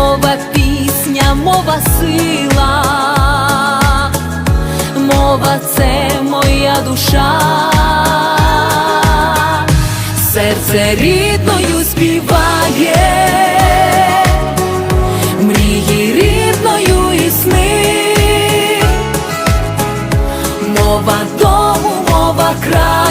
Мова пісня, мова сила, мова це моя душа, серце рідною співає, мрії рідною і мова дому, мова краю,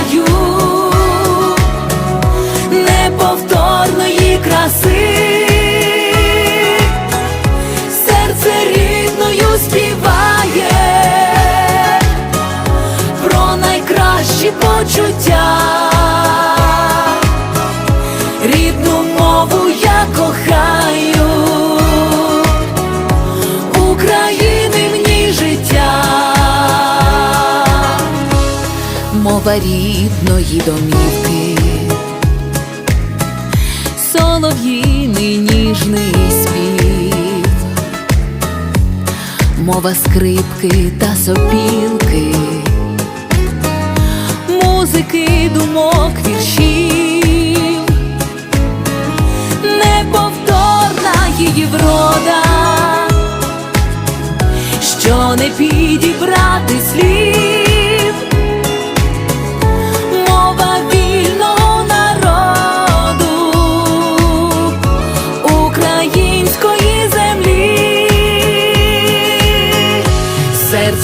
мова рідної домівки. Солов'їний ніжний спів, мова скрипки та сопілки, музики, думок, віршів, неповторна її врода, що не підібрати слів.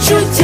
почуття.